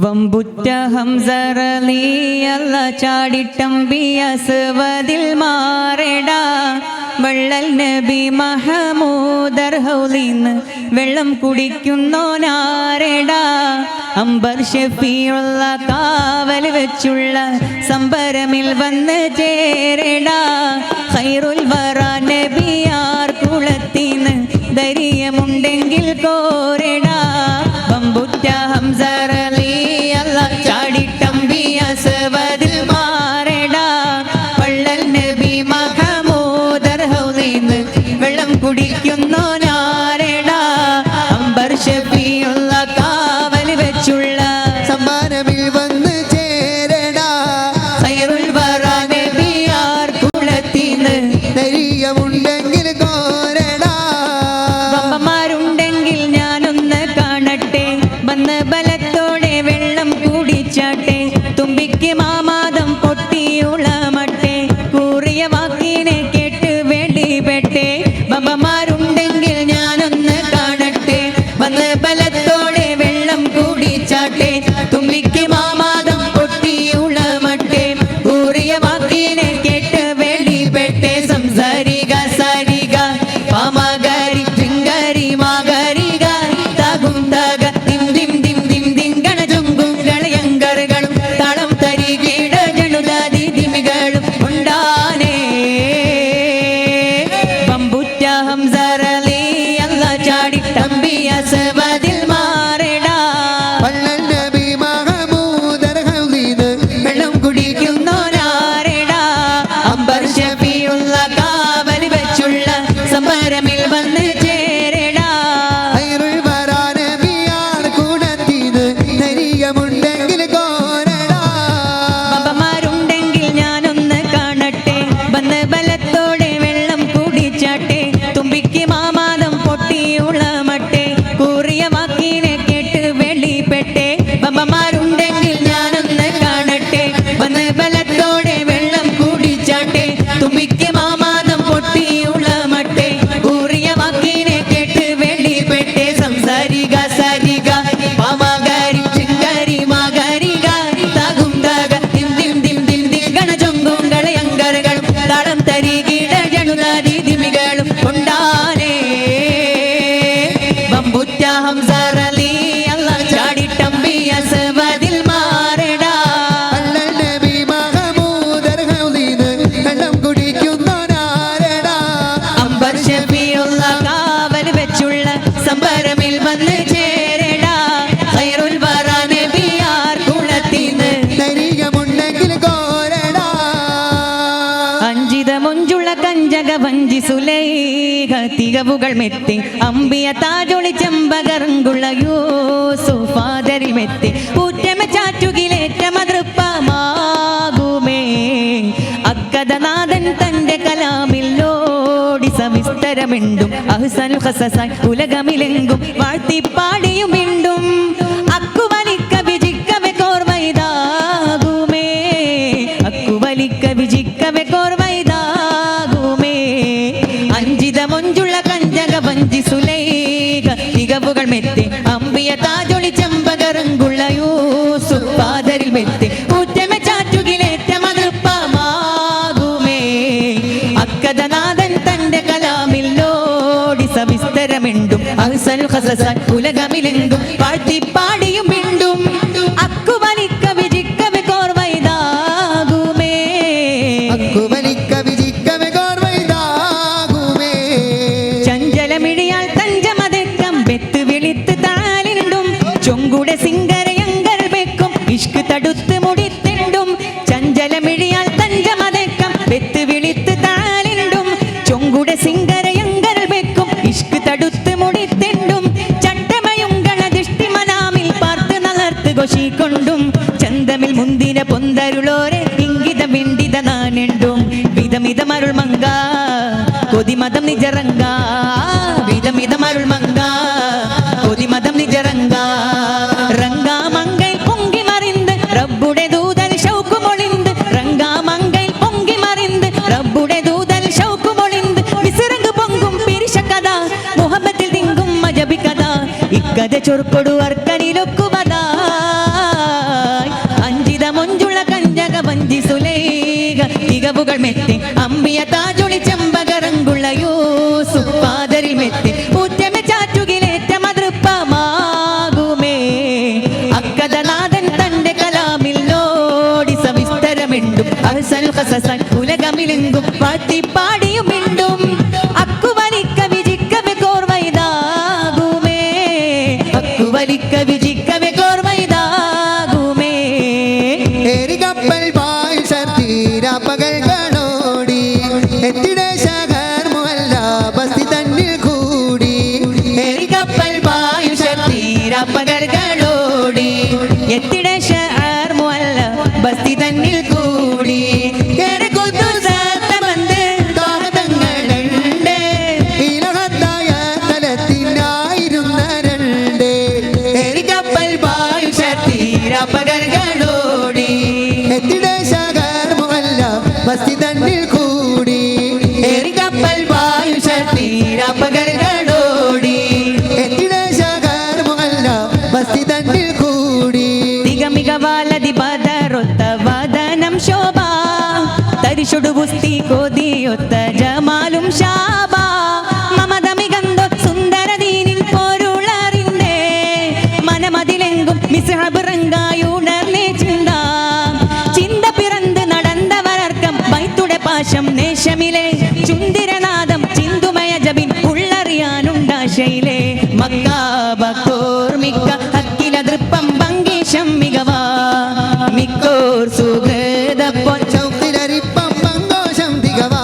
വമ്പുറ്റ ഹംസറലിയല്ല ചാടിട്ടമ്പിയസുവതിൽ മാറടാ. വള്ളൽ നബി മഹമൂദർ ഹൗലിന്ന് വെള്ളം കുടിക്കുന്നോനാരെടാ. അംബർ ഷെഫിയുള്ള കാവൽ വെച്ചുള്ള സംബരമിൽ വന്ന് ചേരടാ. ഖൈറുൽ വറ നബിയാർ കുളത്തിന് ധൈര്യമുണ്ടെങ്കിൽ കോര Martin. വഞ്ചി സുലൈഹ തികവുകൾ മെത്തി. അമ്പിയ താജൊളി ചെമ്പകറങ്കുളയോ സുഫാദരി മെത്തി ഊറ്റമ ചാറ്റുകിലേറ്റ മതൃപ്പമാകുമേ അക്കഥനാഥൻ തന്റെ കലാമില്ലോടി സവിസ്തരമിണ്ടും. അഹ്സനു ഹസസായി ഉലകമിലെങ്കും വാഴ്ത്തിപ്പാടിയുമിണ്ടും മിണ്ടും. അക്കുവലിക്ക വിജിക്കവെ കോർമൈതാകുമേ കനവുകൾ മെത്തി. അമ്പിയ താജൊളി ചമ്പകറങ്കുള്ള മെത്തി. ഊറ്റമ ഉലകമിലെങ്കും. പാഴ്ത്തിപ്പാ అరుళ్ మంగా కొది మదం నిజరంగా విధం ఇదం అరుళ్ మంగా కొది మదం నిజరంగా రంగా మంగై పొంగి మరింద రబ్బుడే దూదల్ షౌకు మొళింద రంగా మంగై పొంగి మరింద రబ్బుడే దూదల్ షౌకు మొళింద విసిరంగు పొంగుం పిరిష కదా முகமத்தில் திங்கும் மஜபி கதா இக்கதை சொற்படு அர்த்த മികവുകൾ മെത്തി. അമ്പിയ താജുളി ചെമ്പകറങ്കുള്ളയോ യൂസുഫ് പാതരിൽ മെത്തി ും. ചാറ്റുകിലേറ്റ പാട്ടിപ്പാടിയും ശക്തീര പകർകളോടി എത്തിടെ ശകർ മുഹല്ല ബസ്തി തന്നിൽ കൂടി തികമികവാലതി ബദറൊത്ത വദനം ശോഭ തരിശുടു പുസ്തി കോതിയൊത്ത മക്കാബക്കോർമിക്ക അക്കില ദൃപ്പം ഭംഗീശം മികവാ. മിക്കോർ സുഹൃതപ്പൊൻ ചൗക്കിലരിപ്പം പങ്കോശം തികവാ.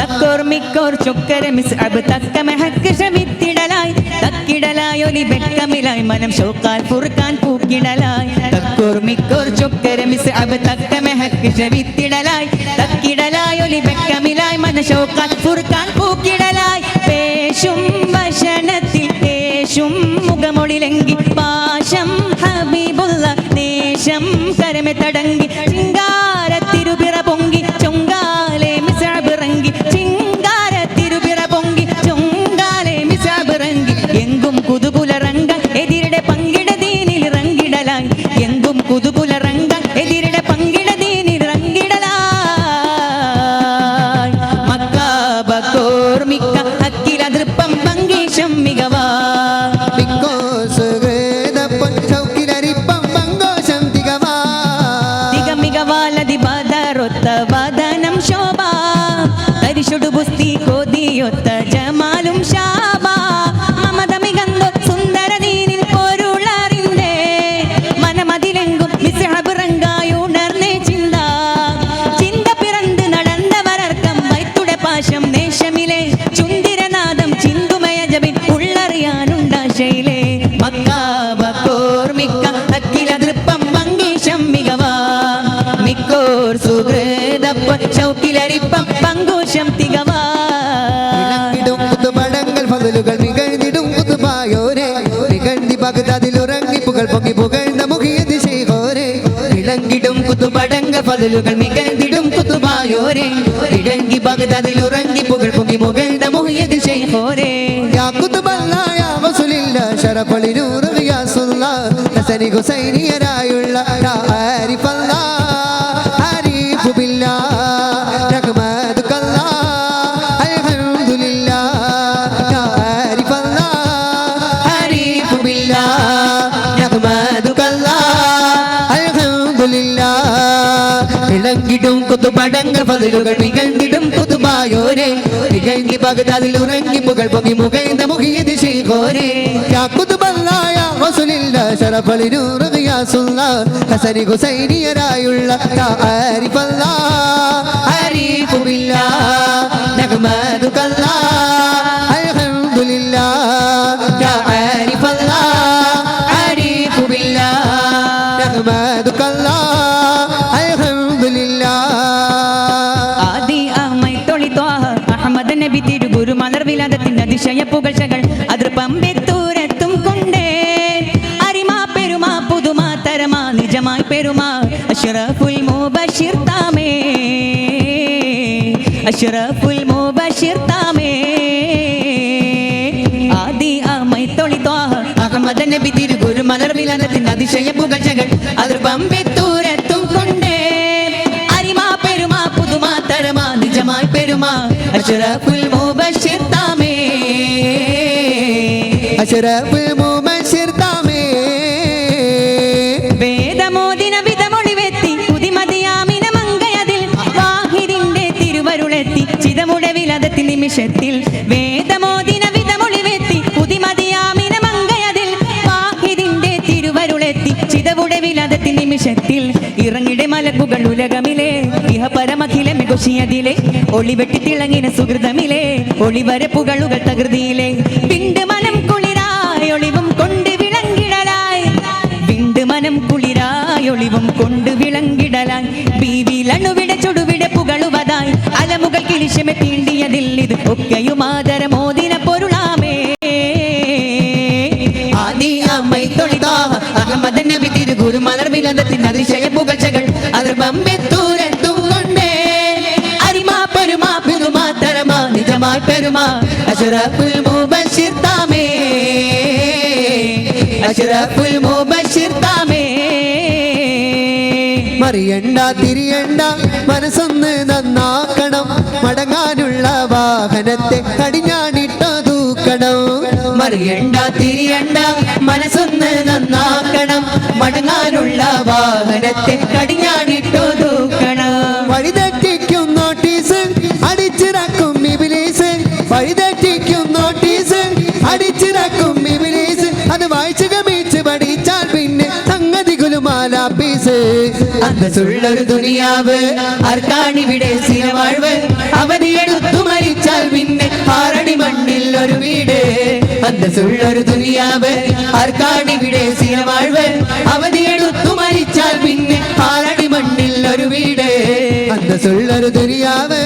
തക്കോർ മിക്കോർ ചൊക്കര മിസ് അബ് തക്ക മെഹക്ക് ശ്രമിത്തിടലായി തക്കിടലായി ഒലി വെക്കമിലായി. മനം ഷോക്കാൽ ഫുർക്കാൻ പൂക്കിടലായി. തക്കോർ മിക്കോർ ചൊക്കര മിസ് അബ് തക്ക മെഹക്ക് ശ്രമിത്തിടലായി തക്കിടലായി ഒലി വെക്കമിലായി. മനം ഷോക്കാൽ ഫുർക്കാൻ പൂക്കിടലായി. പേശും മുഖമൊളിലെങ്കി പാശം ഹബീബുള്ള ദേശം കരമെ തടങ്കി ചിങ്കാര തിരുപിറ പൊങ്കി ചൊങ്കാലെ മിസാബിറങ്കി ചിങ്കാര തിരുപിറ പൊങ്കി ചൊങ്കാലെ മിസാബിറങ്കി. എങ്കും കുതുകുലറങ്ക എതിരുടെ പങ്കിട ദീനിൽ റങ്കിടലായി എങ്കും കുതുകുലറങ്ക എതിരുടെ പങ്കിട ദീനിൽ റങ്കിടലായി മക്കാബ കോർമിക്ക ദൃപ്പം പങ്കീശം മികവാ. ಯುತ ಜ പകലുകൾ നികഴ്ന്നിടും പുതുപായോരെ നികഴ്ന്നി പകുതതിൽ ഉറങ്ങി പുകൾ പൊങ്ങി പുകഴ്ന്ന മുഖിയത് ചെയ്തോരെ. ഇളങ്കിടും കുത്തുപടങ്ക പതിലുകൾ നികഴ്ന്നിടും കുത്തുപായോരെ ഇടങ്കി ഭഗതതിൽ ഉറങ്ങി പുകൾ പൊങ്ങി മുകഴ്ന്ന മുഹിയതിൽ ചെയ്തോരെ. യാ കുതുബല്ല യാ വസുലില്ല ശരഫളി നൂറ് റിയാസുല്ല ഹസനി ഹുസൈനിയരായുള്ള ആരിഫല്ല കുത്തുപടങ്ക പതിലുകൾ മികഴ്ന്നിടും കുത്തുപായോരെ ഇഴങ്ങി ഭഗതതിൽ ഉറങ്ങി പുകൾ പൊങ്ങി മുകഴ്ന്ന മുഹിയത് ചെയ്തോരെ യാ കുതുബല്ല യാ വസുലില്ല ശരഫളി നൂറ് റിയാസുല്ല ഹസനി ഹുസൈനിയരായുള്ള യാ ആരിഫല്ല. ആരിഫു ബില്ലാ നഹ്മദുകല്ലാ. പുകഴ്ചകൾ അതിർ പമ്പെത്തൂരെത്തും കൊണ്ടേ. അരിമാ പെരുമാ പുതുമാ തരമാ നിജമായി പെരുമാ. അഷ്റഫുൽ മുബഷിർ താമേ. അഷ്റഫുൽ മുബഷിർ താമേ. ആദി അഹ്മൈ തൊളി ത്വാഹ. അഹമ്മദ് തിരുഗുരു മലർവിലാദത്തിന്റെ അതിശയ പുകഴ്ചകൾ അതിർ പമ്പെത്തൂരെത്തും കൊണ്ടേ. അരിമാ പെരുമാ പുതുമ പെരുമാ. അഷ്റഫുൽ താമേ. തിരുവരുളെത്തി ചിതമുടവിലതത്തി നിമിഷത്തിൽ വേദമോദിന വിതമൊളിവെത്തി പുതിമതിയാമിന മങ്കയതിൽ വാഹിദിന്റെ തിരുവരുളെത്തി ചിതവുടവിലതത്തി നിമിഷത്തിൽ ഇറങ്ങിടെ മലക്കുകൾ ഉലകമിലെ ഇഹ പരമഖില മികുഷിയതിലെ ഒളിവെട്ടി തിളങ്ങിന സുഹൃതമിലെ ഒളിവരപ്പുകളുകൾ തകൃതിയിലെ ഒളിവും കൊണ്ട് വിളങ്കിടലായി ബീവിലണുവിട ചുടുവിട പുകളുവതായി അലമുകൾ കിളിശമെ തീണ്ടിയതിൽ ഇത് ഒക്കെയും ആദരമോദിന പൊരുളാമേ ആദി അമ്മൈ അഹമ്മദ് നബി തിരുഗുരു മറിയണ്ട തിരിയണ്ട മനസ്സൊന്ന് നന്നാക്കണം. മടങ്ങാനുള്ള വാഹനത്തെ കടിഞ്ഞാണിട്ട തൂക്കണം മറിയണ്ട തിരിയണ്ട മനസ്സൊന്ന് നന്നാക്കണം. മടങ്ങാനുള്ള വാഹനത്തെ കടിഞ്ഞാണിട്ടു തൂക്കണം വഴിതെറ്റിക്കും നോട്ടീസ് അടിച്ചിറക്കും ഇബിലീസ്. വഴിതെറ്റിക്കും സംഗതി കുലുമാല പീസ് അന്തസ്സുള്ളൊരു ദുനിയാവ് ആർക്കാണിവിടെ സ്ഥിരവാഴ്വ് അവധിയെടുത്തു മരിച്ചാൽ പിന്നെ ആറടി മണ്ണിൽ ഒരു വീട്. അന്തസ്സുള്ളൊരു ദുനിയാവ്. ആർക്കാണിവിടെ സ്ഥിരവാഴ്വ് അവധിയെടുത്തു മരിച്ചാൽ പിന്നെ ആറടി മണ്ണിൽ ഒരു വീട്. അന്തസ്സുള്ളൊരു ദുനിയാവ്.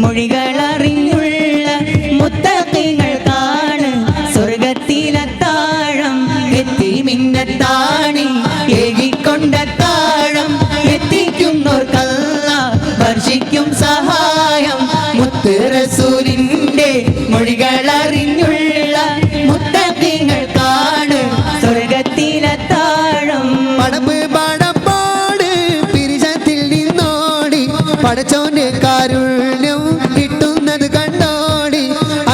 റസൂലിന്റെ മൊഴികൾ അറിഞ്ഞുള്ള മുത്തക്കിങ്ങൾ കാണ്. സ്വർഗത്തിലെ എത്തി എത്തിക്കുന്നോർക്കല്ല വർഷിക്കും സഹായം. നിന്നോടി. പടച്ചോന്റെ കാരുണ്യം കിട്ടുന്നത് കണ്ടോടി.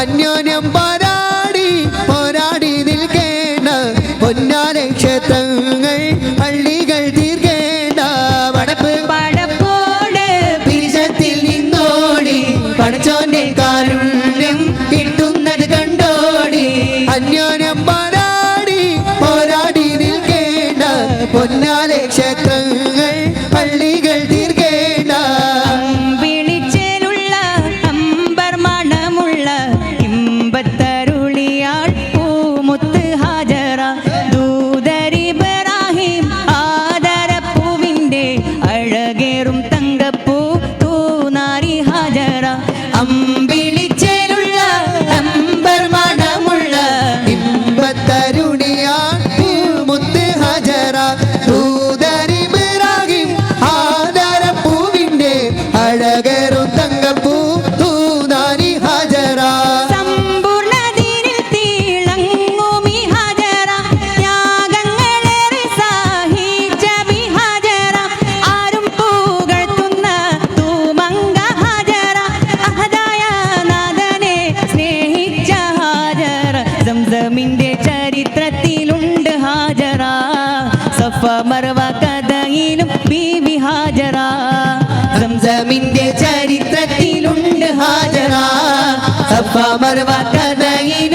അന്യോന്യം বাপ আমার মাথা নাই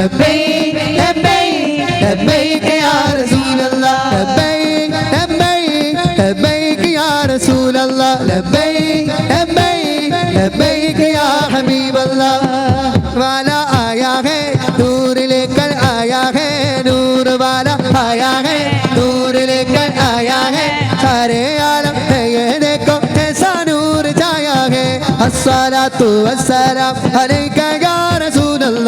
لبيك لبيك لبيك يا رسول الله لبيك لبيك لبيك يا رسول الله لبيك لبيك لبيك يا حبيب الله वाला आया है नूर लेकर आया है नूर वाला आया है नूर लेकर आया है सारे आलम है ये देखो कैसा नूर छाया है अस्सलातु वस्सलाम अलैका या रसूल